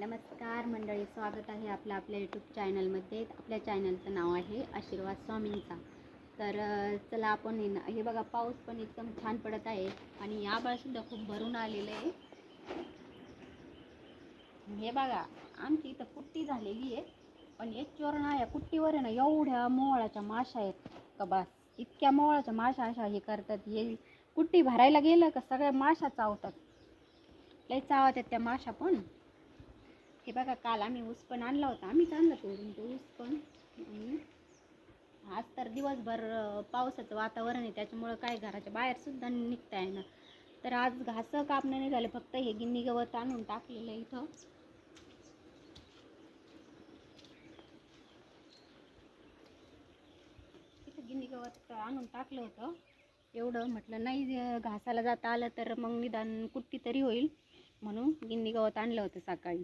नमस्कार मंडळी. स्वागत आहे आपलं आपल्या यूट्यूब चॅनलमध्ये आपल्या चॅनलचं नाव आहे आशीर्वाद स्वामींचा. तर चला आपण हे ना- हे बघा पाऊस पण एकदम छान पडत आहे आणि आबाळसुद्धा खूप भरून आलेलं आहे. हे बघा आमची इथं कुट्टी झालेली आहे. पण याच्यावर ना या कुट्टीवर आहे ना एवढ्या मोळाच्या माशा आहेत का बास. इतक्या मोळाच्या माशा अशा हे करतात. हे कुट्टी भरायला गेलं का सगळ्या माशा चावतात. लई चावतात त्या माशा पण. हे बघा काल आम्ही ऊस पण आणला होता. आम्हीच आणला तोडून तो ऊस पण. आज तर दिवसभर पावसाचं वातावरण आहे. त्याच्यामुळं काय घराच्या बाहेरसुद्धा निघता येणार तर आज घास कापणं नाही झालं फक्त हे गिन्नी गवत आणून टाकलेलं इथं. इथं गिन्नी गवत आणून टाकलं होतं. एवढं म्हटलं नाही घासाला जाता आलं तर मग निदान कुट्टी तरी होईल. म्हणून गिन्नी गवत आणलं होतं सकाळी.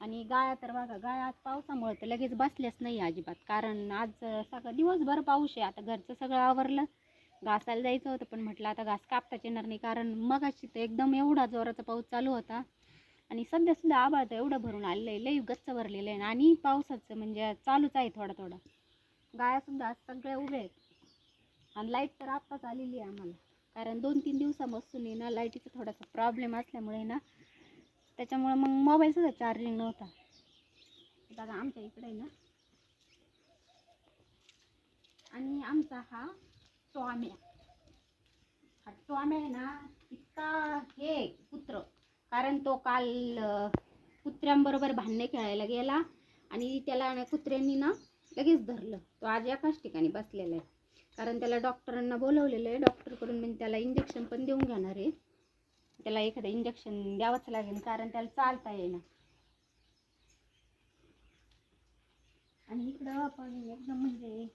आणि गाया तर बघा गाळा आज पावसामुळे तर लगेच बसल्याच नाही अजिबात. कारण आज सगळं दिवसभर पाऊस आहे. आता घरचं सगळं आवरलं. घासायला जायचं होतं पण म्हटलं आता घास कापताच येणार नाही. कारण मगाशी तर एकदम एवढा जोराचा पाऊस चालू होता. आणि सध्या सुद्धा आभाळ तर एवढं भरून आलेलं आहे. लई गच्च भरलेलं आहे. आणि पावसाचं म्हणजे चालूच आहे थोडा थोडा. गायासुद्धा आज सगळ्या उभे आहेत. आणि लाइट तर आत्ताच आलेली आहे आम्हाला. कारण दोन तीन दिवसापासून आहे ना लाईटीचा थोडासा प्रॉब्लेम असल्यामुळे ना त्याच्यामुळं मग मोबाईलसुद्धा चार्जिंग नव्हता. दादा आमच्या इकडे आहे ना. आणि आमचा हा टॉम्या हा टॉम्या आहे ना इतका हे कुत्र. कारण तो काल कुत्र्यांबरोबर भांडणे खेळायला गेला आणि त्याला ना कुत्र्यांनी ना लगेच धरलं. तो आज एकाच ठिकाणी बसलेला आहे. कारण त्याला डॉक्टरांना बोलवलेलं आहे. डॉक्टरकडून म्हणजे त्याला इंजेक्शन पण देऊन घेणार आहे. त्याला एखादं इंजेक्शन द्यावंच लागेल कारण त्याला चालता येईना. आणि इकडं आपण एकदम म्हणजे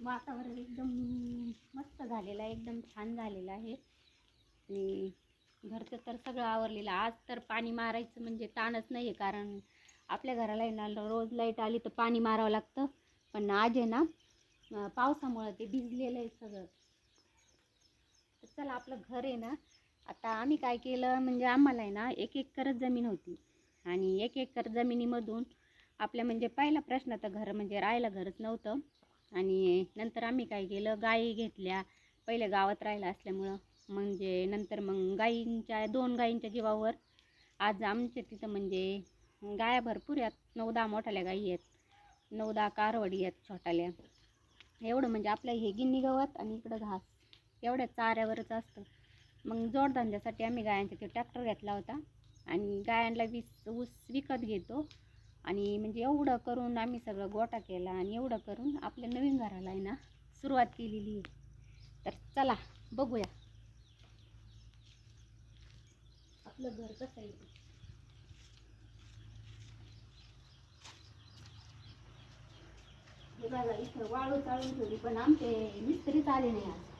वातावरण एकदम मस्त झालेलं आहे एकदम छान झालेलं आहे. आणि घरचं तर सगळं आवरलेलं आज तर पाणी मारायचं म्हणजे ताणच नाही आहे कारण आपल्या घराला ना रोज लाइट आली तर पाणी मारावं लागतं. पण आज आहे ना पावसामुळं ते भिजलेलं आहे सगळं. तर चला आपलं घर आहे ना आता आम्ही काय केलं म्हणजे आम्हाला आहे ना एक एकरच जमीन होती. आणि एक एकर जमिनीमधून आपल्या म्हणजे पहिला प्रश्न तर घर म्हणजे राहायला घरच नव्हतं. आणि नंतर आम्ही काय केलं गायी घेतल्या. पहिले गावात राहिलं असल्यामुळं म्हणजे नंतर मग गायींच्या दोन गायींच्या जीवावर. आज आमच्या तिथं म्हणजे गाया भरपूर आहेत. नऊ दहा मोठाल्या गायी आहेत. नऊ दहा कारवडी आहेत छोटाल्या. एवढं म्हणजे आपलं हे गिन्नी गवत आणि इकडं घास. एवढ्या चाऱ्यावरच असतं. मग जोडधंद्यासाठी आम्ही गायांचा तो ट्रॅक्टर घेतला होता. आणि गायांना वीस ऊस विकत घेतो. आणि म्हणजे एवढं करून आम्ही सगळं गोटा केला. आणि एवढं करून आपल्या नवीन घराला आहे ना सुरुवात केलेली आहे. तर चला बघूया. आपलं घर कसं आहे? बघा इथं वाळू चाळून ठेवली पण आमचे मिस्त्रीच आले नाही आज.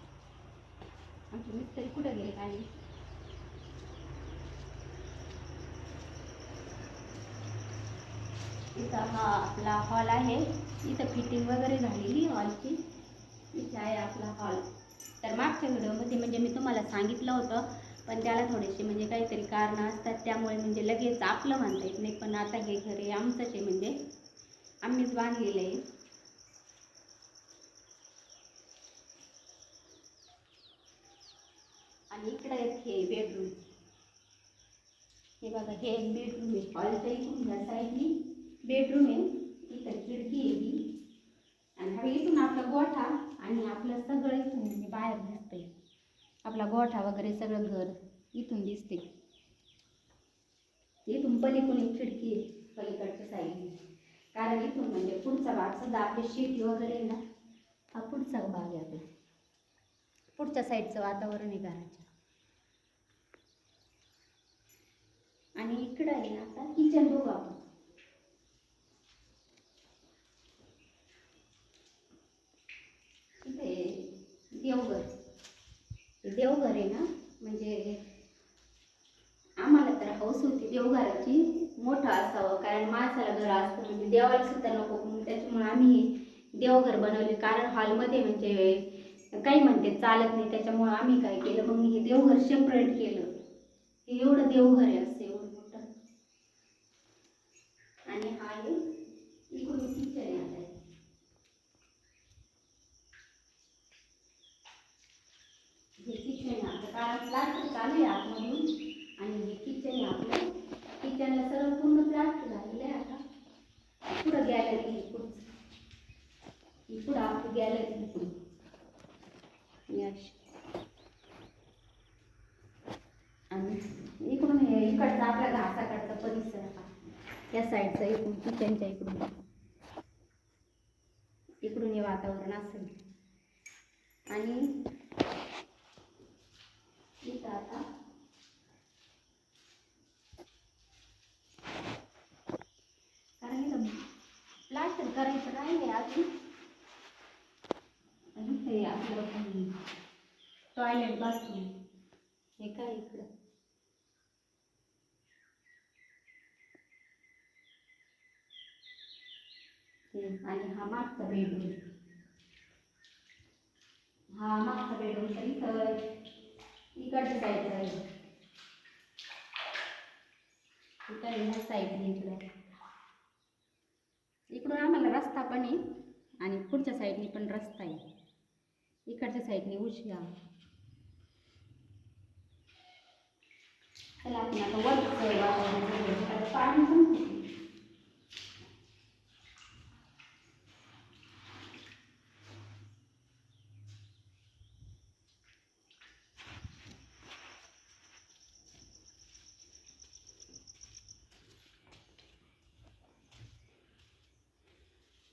आमचे मिस्त्री कुठं गेले काय इथं हा आपला हॉल आहे. इथं फिटिंग वगैरे झालेली हॉलची इथे आहे आपला हॉल तर मागच्या व्हिडिओमध्ये म्हणजे मी तुम्हाला सांगितलं होतं पण त्याला थोडेसे म्हणजे काहीतरी कारणं असतात. त्यामुळे म्हणजे लगेच आपलं म्हणता येत नाही. पण आता हे घर आहे आमचंच आहे म्हणजे. आम्हीच बांधलेलं आहे. आणि इकडं एक हे बेडरूम हे बघा हे एक बेडरूम आहे. हॉलच्या इथून ह्या साईडनी बेडरूम आहे. इथं खिडकी आहे ही आणि इथून आपला गोठा आणि आपलं सगळं इथून म्हणजे बाहेर दिसतंय. आपला गोठा वगैरे सगळं घर इथून दिसते इथून पलीकडून एक खिडकी आहे पलीकडच्या साईडने कारण इथून म्हणजे पुढचा भाग सुद्धा आपली शेती वगैरे आहे ना हा पुढचा भाग आहे आपला. पुढच्या साईडचं वातावरण आहे घराच्या. आणि इकडं आहे ना आता किचन बघू आपण. इथे देवघर. देवघर आहे ना म्हणजे आम्हाला तर हौस होती देवघराची मोठं असावं कारण माणसाला घर असतं म्हणजे देवाला सुद्धा नको म्हणून त्याच्यामुळे आम्ही हे देवघर बनवले. कारण हॉलमध्ये म्हणजे काही म्हणते चालत नाही त्याच्यामुळे आम्ही काय केलं? मग हे देवघर सेपरेट केलं. हे एवढं देवघर आहे किचनला सर्व पूर्ण प्लास्टर लागले आता. पुढं गॅलरी पुढचं. इकडं आपली गॅलरी आणि इकडून हे इकडचा आपल्या घासाकडचा परिसर या साईडचा इकडून किचनच्या इकडून. इकडून हे वातावरण असेल. आणि करायचं आणि ते आपलं टॉयलेट बाथरूम हे काय इकडं? आणि हा मागचा बेडरूम हा मागचा बेडरूम तर इथं इकडचं जायचं आहे इकडे ह्या साईडने इकडे. इकडून आम्हाला रस्ता पण आहे आणि पुढच्या साईडने पण रस्ता आहे. इकडच्या साईडने उशिया चला आपण आता वरचं पाणी पण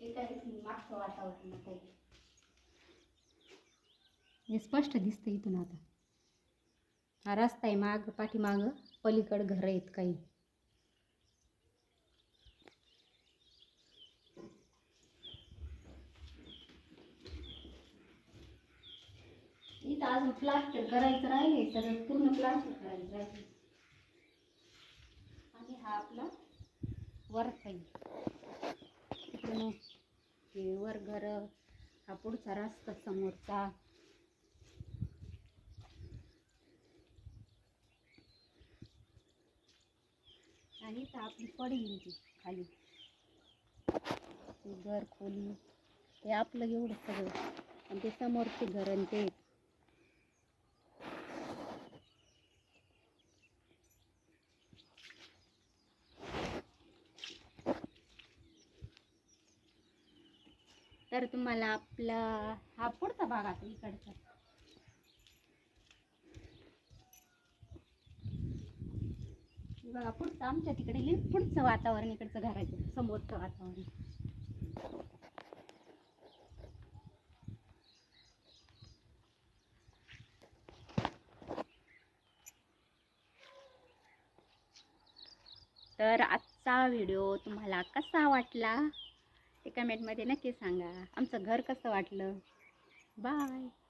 मागचं वातावरण हे स्पष्ट दिसतं इथून आता. हा रस्ता आहे माग पाठीमाग पलीकड घर आहेत काही. इथं अजून प्लास्टर करायचं राहिले सगळं पूर्ण प्लास्टर करायचं राहिले आणि हा आपला वरचा आहे. हे घर हा पुढचा रस्ता समोरचा. आणि तर आपली पडी येईल ती खाली. घर खोली. ते आपलं एवढं सगळं. आणि ते समोरचे घर आणि ते तर तुम्हाला आपला हा पुढचा भाग आता इकडचा. बघा पुढचं आमच्या तिकडे लई पुढचं वातावरण इकडचं घराचं समोरचं वातावरण. तर आजचा व्हिडिओ तुम्हाला कसा वाटला? कमेंटमध्ये नक्की सांगा. आमचं घर कसं वाटलं? बाय.